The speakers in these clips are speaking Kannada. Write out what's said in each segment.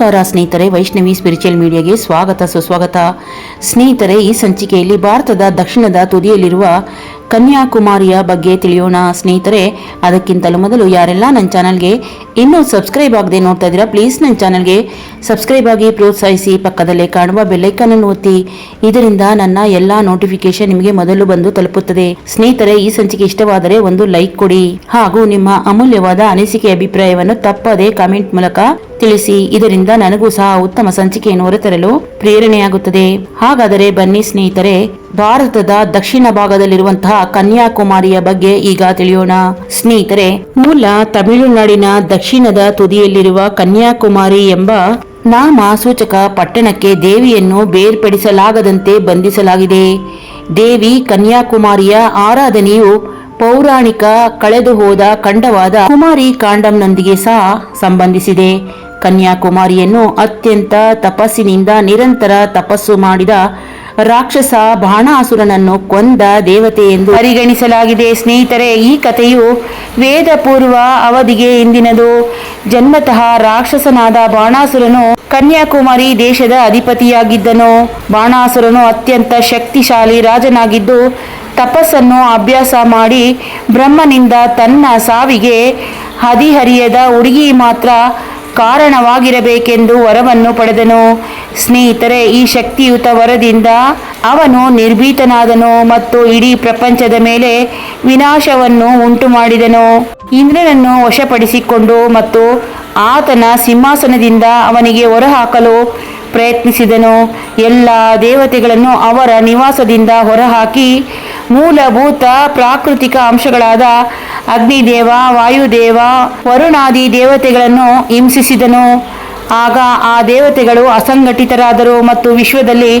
ನಮಸ್ಕಾರ ಸ್ನೇಹಿತರೆ ವೈಷ್ಣವಿ ಸ್ಪಿರಿಚುವಲ್ ಮೀಡಿಯಾಗೆ ಸ್ವಾಗತ ಸುಸ್ವಾಗತ. ಸ್ನೇಹಿತರೆ ಈ ಸಂಚಿಕೆಯಲ್ಲಿ ಭಾರತದ ದಕ್ಷಿಣದ ತುದಿಯಲ್ಲಿರುವ ಕನ್ಯಾಕುಮಾರಿಯ ಬಗ್ಗೆ ತಿಳಿಯೋಣ ಸ್ನೇಹಿತರೆ. ಅದಕ್ಕಿಂತಲೂ ಮೊದಲು ಯಾರೆಲ್ಲ ನನ್ನ ಚಾನಲ್ಗೆ ಇನ್ನೂ ಸಬ್ಸ್ಕ್ರೈಬ್ ಆಗದೆ ನೋಡ್ತಾ ಇದ್ದೀರಾ, ಪ್ಲೀಸ್ ನನ್ನ ಚಾನಲ್ಗೆ ಸಬ್ಸ್ಕ್ರೈಬ್ ಆಗಿ ಪ್ರೋತ್ಸಾಹಿಸಿ. ಪಕ್ಕದಲ್ಲೇ ಕಾಣುವ ಬೆಲ್ಲೈಕನ್ ಅನ್ನು ಒತ್ತಿ. ಇದರಿಂದ ನನ್ನ ಎಲ್ಲ ನೋಟಿಫಿಕೇಶನ್ ನಿಮಗೆ ಮೊದಲು ಬಂದು ತಲುಪುತ್ತದೆ. ಸ್ನೇಹಿತರೆ, ಈ ಸಂಚಿಕೆ ಇಷ್ಟವಾದರೆ ಒಂದು ಲೈಕ್ ಕೊಡಿ. ಹಾಗೂ ನಿಮ್ಮ ಅಮೂಲ್ಯವಾದ ಅನಿಸಿಕೆ ಅಭಿಪ್ರಾಯವನ್ನು ತಪ್ಪದೆ ಕಾಮೆಂಟ್ ಮೂಲಕ ತಿಳಿಸಿ. ಇದರಿಂದ ನನಗೂ ಸಹ ಉತ್ತಮ ಸಂಚಿಕೆಯನ್ನು ಹೊರತರಲು ಪ್ರೇರಣೆಯಾಗುತ್ತದೆ. ಹಾಗಾದರೆ ಬನ್ನಿ ಸ್ನೇಹಿತರೆ ಭಾರತದ ದಕ್ಷಿಣ ಭಾಗದಲ್ಲಿರುವಂತಹ ಕನ್ಯಾಕುಮಾರಿಯ ಬಗ್ಗೆ ಈಗ ತಿಳಿಯೋಣ. ಸ್ನೇಹಿತರೆ, ಮೂಲ ತಮಿಳುನಾಡಿನ ದಕ್ಷಿಣದ ತುದಿಯಲ್ಲಿರುವ ಕನ್ಯಾಕುಮಾರಿ ಎಂಬ ನಾಮ ಸೂಚಕ ಪಟ್ಟಣಕ್ಕೆ ದೇವಿಯನ್ನು ಬೇರ್ಪಡಿಸಲಾಗದಂತೆ ಬಂಧಿಸಲಾಗಿದೆ. ದೇವಿ ಕನ್ಯಾಕುಮಾರಿಯ ಆರಾಧನೆಯು ಪೌರಾಣಿಕ ಕಳೆದುಹೋದ ಖಂಡವಾದ ಕುಮಾರಿ ಕಾಂಡಂನೊಂದಿಗೆ ಸಹ ಸಂಬಂಧಿಸಿದೆ. ಕನ್ಯಾಕುಮಾರಿಯನ್ನು ಅತ್ಯಂತ ತಪಸ್ಸಿನಿಂದ ನಿರಂತರ ತಪಸ್ಸು ಮಾಡಿದ ರಾಕ್ಷಸ ಬಾಣಾಸುರನನ್ನು ಕೊಂದ ದೇವತೆ ಎಂದು ಪರಿಗಣಿಸಲಾಗಿದೆ. ಸ್ನೇಹಿತರೆ, ಈ ಕಥೆಯು ವೇದ ಪೂರ್ವ ಅವಧಿಗೆ ಇಂದಿನದು. ಜನ್ಮತಃ ರಾಕ್ಷಸನಾದ ಬಾಣಾಸುರನು ಕನ್ಯಾಕುಮಾರಿ ದೇಶದ ಅಧಿಪತಿಯಾಗಿದ್ದನು. ಬಾಣಾಸುರನು ಅತ್ಯಂತ ಶಕ್ತಿಶಾಲಿ ರಾಜನಾಗಿದ್ದು, ತಪಸ್ಸನ್ನು ಅಭ್ಯಾಸ ಮಾಡಿ ಬ್ರಹ್ಮನಿಂದ ತನ್ನ ಸಾವಿಗೆ ಹದಿಹರಿಯದ ಹುಡುಗಿ ಮಾತ್ರ ಕಾರಣವಾಗಿರಬೇಕೆಂದು ವರವನ್ನು ಪಡೆದನು. ಸ್ನೇಹಿತರೆ, ಈ ಶಕ್ತಿಯುತ ವರದಿಂದ ಅವನು ನಿರ್ಭೀತನಾದನು ಮತ್ತು ಇಡೀ ಪ್ರಪಂಚದ ಮೇಲೆ ವಿನಾಶವನ್ನು ಉಂಟು ಮಾಡಿದನು ಇಂದ್ರನನ್ನು ವಶಪಡಿಸಿಕೊಂಡು ಮತ್ತು ಆತನ ಸಿಂಹಾಸನದಿಂದ ಅವನಿಗೆ ಹೊರಹಾಕಲು ಪ್ರಯತ್ನಿಸಿದನು. ಎಲ್ಲ ದೇವತೆಗಳನ್ನು ಅವರ ನಿವಾಸದಿಂದ ಹೊರಹಾಕಿ, ಮೂಲಭೂತ ಪ್ರಾಕೃತಿಕ ಅಂಶಗಳಾದ ಅಗ್ನಿದೇವ, ವಾಯುದೇವ, ವರುಣಾದಿ ದೇವತೆಗಳನ್ನು ಹಿಂಸಿಸಿದನು. ಆಗ ಆ ದೇವತೆಗಳು ಅಸಂಘಟಿತರಾದರು ಮತ್ತು ವಿಶ್ವದಲ್ಲಿ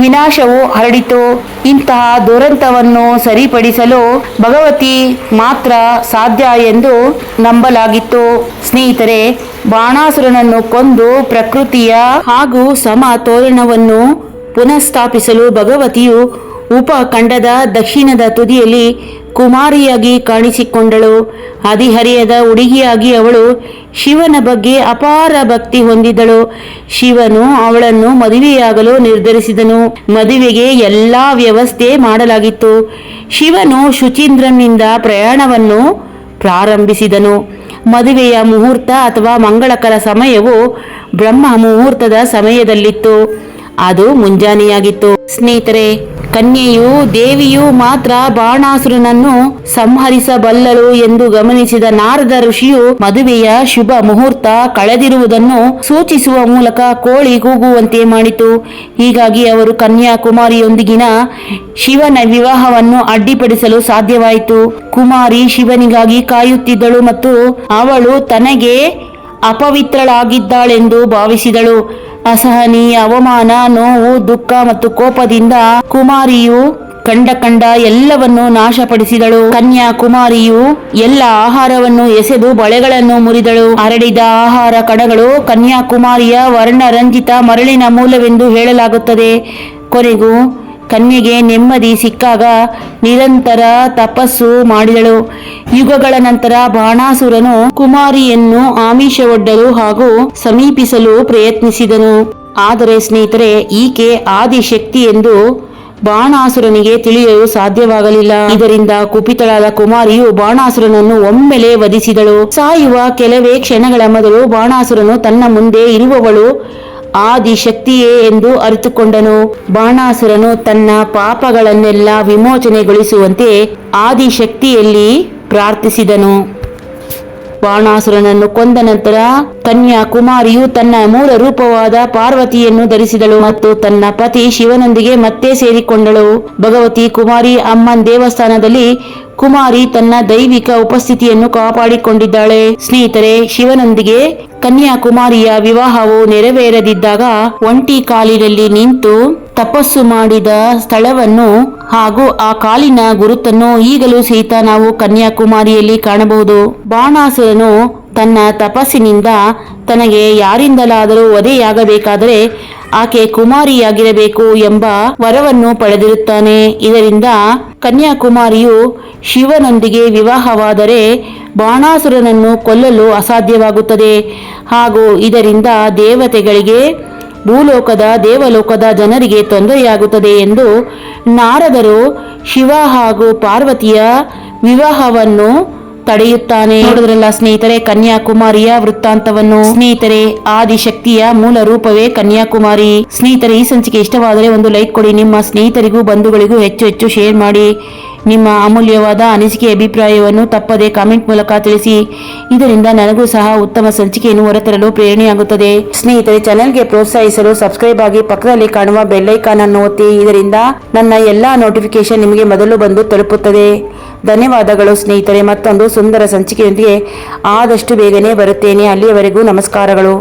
ವಿನಾಶವು ಹರಡಿತು. ಇಂತಹ ದುರಂತವನ್ನು ಸರಿಪಡಿಸಲು ಭಗವತಿ ಮಾತ್ರ ಸಾಧ್ಯ ಎಂದು ನಂಬಲಾಗಿತ್ತು. ಸ್ನೇಹಿತರೆ, ಬಾಣಾಸುರನನ್ನು ಕೊಂದು ಪ್ರಕೃತಿಯ ಹಾಗೂ ಸಮತೋಲನವನ್ನು ಪುನಃಸ್ಥಾಪಿಸಲು ಭಗವತಿಯು ಉಪಖಂಡದ ದಕ್ಷಿಣದ ತುದಿಯಲ್ಲಿ ಕುಮಾರಿಯಾಗಿ ಕಾಣಿಸಿಕೊಂಡಳು. ಹದಿಹರಿಯದ ಹುಡುಗಿಯಾಗಿ ಅವಳು ಶಿವನ ಬಗ್ಗೆ ಅಪಾರ ಭಕ್ತಿ ಹೊಂದಿದ್ದಳು ಶಿವನು ಅವಳನ್ನು ಮದುವೆಯಾಗಲು ನಿರ್ಧರಿಸಿದನು. ಮದುವೆಗೆ ಎಲ್ಲಾ ವ್ಯವಸ್ಥೆ ಮಾಡಲಾಗಿತ್ತು. ಶಿವನು ಶುಚೀಂದ್ರನಿಂದ ಪ್ರಯಾಣವನ್ನು ಪ್ರಾರಂಭಿಸಿದನು. ಮದುವೆಯ ಮುಹೂರ್ತ ಅಥವಾ ಮಂಗಳಕರ ಸಮಯವು ಬ್ರಹ್ಮ ಮುಹೂರ್ತದ ಸಮಯದಲ್ಲಿತ್ತು. ಅದು ಮುಂಜಾನೆಯಾಗಿತ್ತು. ಸ್ನೇಹಿತರೆ ಕನ್ಯೆಯು ದೇವಿಯು ಮಾತ್ರ ಬಾಣಾಸುರನನ್ನು ಸಂಹರಿಸಬಲ್ಲಳು ಎಂದು ಗಮನಿಸಿದ ನಾರದ ಋಷಿಯು ಮದುವೆಯ ಶುಭ ಮುಹೂರ್ತ ಕಳೆದಿರುವುದನ್ನು ಸೂಚಿಸುವ ಮೂಲಕ ಕೋಳಿ ಕೂಗುವಂತೆ ಮಾಡಿತು. ಹೀಗಾಗಿ ಅವರು ಕನ್ಯಾಕುಮಾರಿಯೊಂದಿಗಿನ ಶಿವನ ವಿವಾಹವನ್ನು ಅಡ್ಡಿಪಡಿಸಲು ಸಾಧ್ಯವಾಯಿತು. ಕುಮಾರಿ ಶಿವನಿಗಾಗಿ ಕಾಯುತ್ತಿದ್ದಳು ಮತ್ತು ಅವಳು ತನಗೆ ಅಪವಿತ್ರಳಾಗಿದ್ದಾಳೆಂದು ಭಾವಿಸಿದಳು. ಅಸಹನೀಯ ಅವಮಾನ, ನೋವು, ದುಃಖ ಮತ್ತು ಕೋಪದಿಂದ ಕುಮಾರಿಯು ಕಂಡ ಕಂಡ ಎಲ್ಲವನ್ನು ನಾಶಪಡಿಸಿದಳು. ಕನ್ಯಾಕುಮಾರಿಯು ಎಲ್ಲ ಆಹಾರವನ್ನು ಎಸೆದು ಬಳೆಗಳನ್ನು ಮುರಿದಳು. ಹರಡಿದ ಆಹಾರ ಕಣಗಳು ಕನ್ಯಾಕುಮಾರಿಯ ವರ್ಣರಂಜಿತ ಮರಳಿನ ಮೂಲವೆಂದು ಹೇಳಲಾಗುತ್ತದೆ. ಕೊನೆಗೂ ಕನ್ಯೆಗೆ ನೆಮ್ಮದಿ ಸಿಕ್ಕಾಗ ನಿರಂತರ ತಪಸ್ಸು ಮಾಡಿದಳು. ಯುಗಗಳ ನಂತರ ಬಾಣಾಸುರನು ಕುಮಾರಿಯನ್ನು ಆಮಿಷವೊಡ್ಡಲು ಹಾಗೂ ಸಮೀಪಿಸಲು ಪ್ರಯತ್ನಿಸಿದನು. ಆದರೆ ಸ್ನೇಹಿತರೆ, ಈಕೆ ಆದಿಶಕ್ತಿ ಎಂದು ಬಾಣಾಸುರನಿಗೆ ತಿಳಿಯಲು ಸಾಧ್ಯವಾಗಲಿಲ್ಲ. ಇದರಿಂದ ಕುಪಿತಳಾದ ಕುಮಾರಿಯು ಬಾಣಾಸುರನನ್ನು ಒಮ್ಮೆಲೆ ವಧಿಸಿದಳು. ಸಾಯುವ ಕೆಲವೇ ಕ್ಷಣಗಳ ಮೊದಲು ಬಾಣಾಸುರನು ತನ್ನ ಮುಂದೆ ಇರುವವಳು ಆದಿಶಕ್ತಿಯೇ ಎಂದು ಅರಿತುಕೊಂಡನು. ಬಾಣಾಸುರನು ತನ್ನ ಪಾಪಗಳನ್ನೆಲ್ಲ ವಿಮೋಚನೆಗೊಳಿಸುವಂತೆ ಆದಿಶಕ್ತಿಯಲ್ಲಿ ಪ್ರಾರ್ಥಿಸಿದನು. ಬಾಣಾಸುರನನ್ನು ಕೊಂದ ನಂತರ ಕನ್ಯಾಕುಮಾರಿಯು ತನ್ನ ಮೂಲ ರೂಪವಾದ ಪಾರ್ವತಿಯನ್ನು ಧರಿಸಿದಳು ಮತ್ತು ತನ್ನ ಪತಿ ಶಿವನೊಂದಿಗೆ ಮತ್ತೆ ಸೇರಿಕೊಂಡಳು. ಭಗವತಿ ಕುಮಾರಿ ಅಮ್ಮನ್ ದೇವಸ್ಥಾನದಲ್ಲಿ ಕುಮಾರಿ ತನ್ನ ದೈವಿಕ ಉಪಸ್ಥಿತಿಯನ್ನು ಕಾಪಾಡಿಕೊಂಡಿದ್ದಾಳೆ. ಸ್ನೇಹಿತರೆ, ಶಿವನೊಂದಿಗೆ ಕನ್ಯಾಕುಮಾರಿಯ ವಿವಾಹವು ನೆರವೇರದಿದ್ದಾಗ ಒಂಟಿ ಕಾಲಿನಲ್ಲಿ ನಿಂತು ತಪಸ್ಸು ಮಾಡಿದ ಸ್ಥಳವನ್ನು ಹಾಗೂ ಆ ಕಾಲಿನ ಗುರುತನ್ನು ಈಗಲೂ ಸಹಿತ ನಾವು ಕನ್ಯಾಕುಮಾರಿಯಲ್ಲಿ ಕಾಣಬಹುದು. ಬಾಣಾಸುರನು ತನ್ನ ತಪಸ್ಸಿನಿಂದ ತನಗೆ ಯಾರಿಂದಲಾದರೂ ವಧೆಯಾಗಬೇಕಾದರೆ ಆಕೆ ಕುಮಾರಿಯಾಗಿರಬೇಕು ಎಂಬ ವರವನ್ನು ಪಡೆದಿರುತ್ತಾನೆ. ಇದರಿಂದ ಕನ್ಯಾಕುಮಾರಿಯು ಶಿವನೊಂದಿಗೆ ವಿವಾಹವಾದರೆ ಬಾಣಾಸುರನನ್ನು ಕೊಲ್ಲಲು ಅಸಾಧ್ಯವಾಗುತ್ತದೆ ಹಾಗೂ ಇದರಿಂದ ದೇವತೆಗಳಿಗೆ ಭೂಲೋಕದ, ದೇವಲೋಕದ ಜನರಿಗೆ ತೊಂದರೆಯಾಗುತ್ತದೆ ಎಂದು ನಾರದರು ಶಿವ ಹಾಗೂ ಪಾರ್ವತಿಯ ವಿವಾಹವನ್ನು ತಡೆಯುತ್ತಾನೆ. ನೋಡಿದ್ರಲ್ಲ ಸ್ನೇಹಿತರೆ, ಕನ್ಯಾಕುಮಾರಿಯ ವೃತ್ತಾಂತವನ್ನು. ಸ್ನೇಹಿತರೆ, ಆದಿಶಕ್ತಿಯ ಮೂಲ ರೂಪವೇ ಕನ್ಯಾಕುಮಾರಿ. ಸ್ನೇಹಿತರೆ, ಈ ಸಂಚಿಕೆ ಇಷ್ಟವಾದರೆ ಒಂದು ಲೈಕ್ ಕೊಡಿ. ನಿಮ್ಮ ಸ್ನೇಹಿತರಿಗೂ, ಬಂಧುಗಳಿಗೂ ಹೆಚ್ಚು ಹೆಚ್ಚು ಶೇರ್ ಮಾಡಿ. ನಿಮ್ಮ ಅಮೂಲ್ಯವಾದ ಅನಿಸಿಕೆ ಅಭಿಪ್ರಾಯವನ್ನು ತಪ್ಪದೆ ಕಾಮೆಂಟ್ ಮೂಲಕ ತಿಳಿಸಿ. ಇದರಿಂದ ನನಗೂ ಸಹ ಉತ್ತಮ ಸಂಚಿಕೆಯನ್ನು ಹೊರತರಲು ಪ್ರೇರಣೆಯಾಗುತ್ತದೆ. ಸ್ನೇಹಿತರೆ ಚಾನೆಲ್ಗೆ ಪ್ರೋತ್ಸಾಹಿಸಲು ಸಬ್ಸ್ಕ್ರೈಬ್ ಆಗಿ ಪಕ್ಕದಲ್ಲಿ ಕಾಣುವ ಬೆಲ್ಲೈಕಾನ್ ಅನ್ನು ಒತ್ತಿ. ಇದರಿಂದ ನನ್ನ ಎಲ್ಲಾ ನೋಟಿಫಿಕೇಶನ್ ನಿಮಗೆ ಮೊದಲು ಬಂದು ತಲುಪುತ್ತದೆ. ಧನ್ಯವಾದಗಳು ಸ್ನೇಹಿತರೆ. ಮತ್ತೊಂದು ಸುಂದರ ಸಂಚಿಕೆಯೊಂದಿಗೆ ಆದಷ್ಟು ಬೇಗನೆ ಬರುತ್ತೇನೆ. ಅಲ್ಲಿಯವರೆಗೂ ನಮಸ್ಕಾರಗಳು.